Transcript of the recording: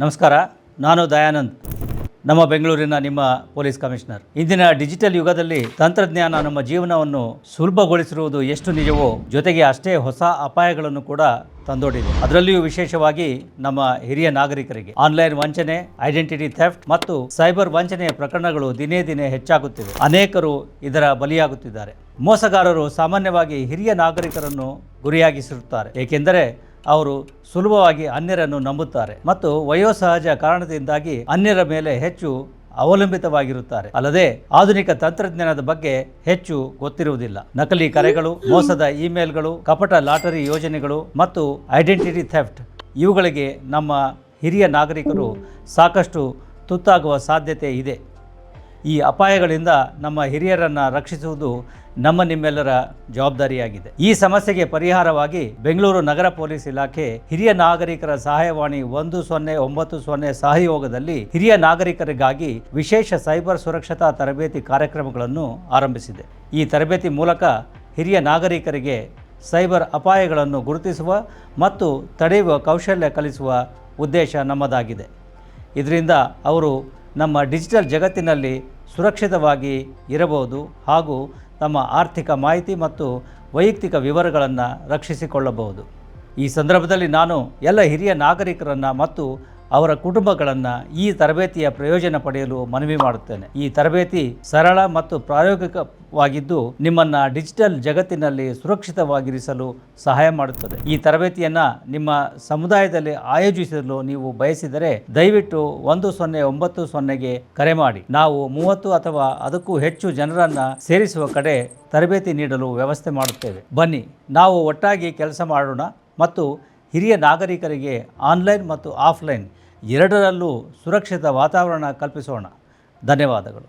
ನಮಸ್ಕಾರ, ನಾನು ದಯಾನಂದ್, ನಮ್ಮ ಬೆಂಗಳೂರಿನ ನಿಮ್ಮ ಪೊಲೀಸ್ ಕಮಿಷನರ್. ಇಂದಿನ ಡಿಜಿಟಲ್ ಯುಗದಲ್ಲಿ ತಂತ್ರಜ್ಞಾನ ನಮ್ಮ ಜೀವನವನ್ನು ಸುಲಭಗೊಳಿಸಿರುವುದು ಎಷ್ಟು ನಿಜವೋ ಜೊತೆಗೆ ಅಷ್ಟೇ ಹೊಸ ಅಪಾಯಗಳನ್ನು ಕೂಡ ತಂದೊಡ್ಡಿದೆ. ಅದರಲ್ಲಿಯೂ ವಿಶೇಷವಾಗಿ ನಮ್ಮ ಹಿರಿಯ ನಾಗರಿಕರಿಗೆ. ಆನ್ಲೈನ್ ವಂಚನೆ, ಐಡೆಂಟಿಟಿ ಥೆಫ್ಟ್ ಮತ್ತು ಸೈಬರ್ ವಂಚನೆಯ ಪ್ರಕರಣಗಳು ದಿನೇ ದಿನೇ ಹೆಚ್ಚಾಗುತ್ತಿವೆ. ಅನೇಕರು ಇದರ ಬಲಿಯಾಗುತ್ತಿದ್ದಾರೆ. ಮೋಸಗಾರರು ಸಾಮಾನ್ಯವಾಗಿ ಹಿರಿಯ ನಾಗರಿಕರನ್ನು ಗುರಿಯಾಗಿಸಿರುತ್ತಾರೆ. ಏಕೆಂದರೆ ಅವರು ಸುಲಭವಾಗಿ ಅನ್ಯರನ್ನು ನಂಬುತ್ತಾರೆ ಮತ್ತು ವಯೋಸಹಜ ಕಾರಣದಿಂದಾಗಿ ಅನ್ಯರ ಮೇಲೆ ಹೆಚ್ಚು ಅವಲಂಬಿತವಾಗಿರುತ್ತಾರೆ. ಅಲ್ಲದೆ ಆಧುನಿಕ ತಂತ್ರಜ್ಞಾನದ ಬಗ್ಗೆ ಹೆಚ್ಚು ಗೊತ್ತಿರುವುದಿಲ್ಲ. ನಕಲಿ ಕರೆಗಳು, ಮೋಸದ ಇಮೇಲ್ಗಳು, ಕಪಟ ಲಾಟರಿ ಯೋಜನೆಗಳು ಮತ್ತು ಐಡೆಂಟಿಟಿ ಥೆಫ್ಟ್ ಇವುಗಳಿಗೆ ನಮ್ಮ ಹಿರಿಯ ನಾಗರಿಕರು ಸಾಕಷ್ಟು ತುತ್ತಾಗುವ ಸಾಧ್ಯತೆ ಇದೆ. ಈ ಅಪಾಯಗಳಿಂದ ನಮ್ಮ ಹಿರಿಯರನ್ನು ರಕ್ಷಿಸುವುದು ನಮ್ಮ ನಿಮ್ಮೆಲ್ಲರ ಜವಾಬ್ದಾರಿಯಾಗಿದೆ. ಈ ಸಮಸ್ಯೆಗೆ ಪರಿಹಾರವಾಗಿ ಬೆಂಗಳೂರು ನಗರ ಪೊಲೀಸ್ ಇಲಾಖೆ ಹಿರಿಯ ನಾಗರಿಕರ ಸಹಾಯವಾಣಿ ಒಂದು ಸೊನ್ನೆ ಒಂಬತ್ತು ಸೊನ್ನೆ ಸಹಯೋಗದಲ್ಲಿ ಹಿರಿಯ ನಾಗರಿಕರಿಗಾಗಿ ವಿಶೇಷ ಸೈಬರ್ ಸುರಕ್ಷತಾ ತರಬೇತಿ ಕಾರ್ಯಕ್ರಮಗಳನ್ನು ಆರಂಭಿಸಿದೆ. ಈ ತರಬೇತಿ ಮೂಲಕ ಹಿರಿಯ ನಾಗರಿಕರಿಗೆ ಸೈಬರ್ ಅಪಾಯಗಳನ್ನು ಗುರುತಿಸುವ ಮತ್ತು ತಡೆಯುವ ಕೌಶಲ್ಯ ಕಲಿಸುವ ಉದ್ದೇಶ ನಮ್ಮದಾಗಿದೆ. ಇದರಿಂದ ಅವರು ನಮ್ಮ ಡಿಜಿಟಲ್ ಜಗತ್ತಿನಲ್ಲಿ ಸುರಕ್ಷಿತವಾಗಿ ಇರಬಹುದು ಹಾಗೂ ತಮ್ಮ ಆರ್ಥಿಕ ಮಾಹಿತಿ ಮತ್ತು ವೈಯಕ್ತಿಕ ವಿವರಗಳನ್ನು ರಕ್ಷಿಸಿಕೊಳ್ಳಬಹುದು. ಈ ಸಂದರ್ಭದಲ್ಲಿ ನಾನು ಎಲ್ಲ ಹಿರಿಯ ನಾಗರಿಕರನ್ನು ಮತ್ತು ಅವರ ಕುಟುಂಬಗಳನ್ನು ಈ ತರಬೇತಿಯ ಪ್ರಯೋಜನ ಪಡೆಯಲು ಮನವಿ ಮಾಡುತ್ತೇನೆ. ಈ ತರಬೇತಿ ಸರಳ ಮತ್ತು ಪ್ರಾಯೋಗಿಕವಾಗಿದ್ದು ನಿಮ್ಮನ್ನು ಡಿಜಿಟಲ್ ಜಗತ್ತಿನಲ್ಲಿ ಸುರಕ್ಷಿತವಾಗಿರಿಸಲು ಸಹಾಯ ಮಾಡುತ್ತದೆ. ಈ ತರಬೇತಿಯನ್ನು ನಿಮ್ಮ ಸಮುದಾಯದಲ್ಲಿ ಆಯೋಜಿಸಲು ನೀವು ಬಯಸಿದರೆ ದಯವಿಟ್ಟು ಒಂದು ಸೊನ್ನೆ ಒಂಬತ್ತು ಸೊನ್ನೆಗೆ ಕರೆ ಮಾಡಿ. ನಾವು ಮೂವತ್ತು ಅಥವಾ ಅದಕ್ಕೂ ಹೆಚ್ಚು ಜನರನ್ನು ಸೇರಿಸುವ ಕಡೆ ತರಬೇತಿ ನೀಡಲು ವ್ಯವಸ್ಥೆ ಮಾಡುತ್ತೇವೆ. ಬನ್ನಿ, ನಾವು ಒಟ್ಟಾಗಿ ಕೆಲಸ ಮಾಡೋಣ ಮತ್ತು ಹಿರಿಯ ನಾಗರಿಕರಿಗೆ ಆನ್ಲೈನ್ ಮತ್ತು ಆಫ್ಲೈನ್ ಎರಡರಲ್ಲೂ ಸುರಕ್ಷಿತ ವಾತಾವರಣ ಕಲ್ಪಿಸೋಣ. ಧನ್ಯವಾದಗಳು.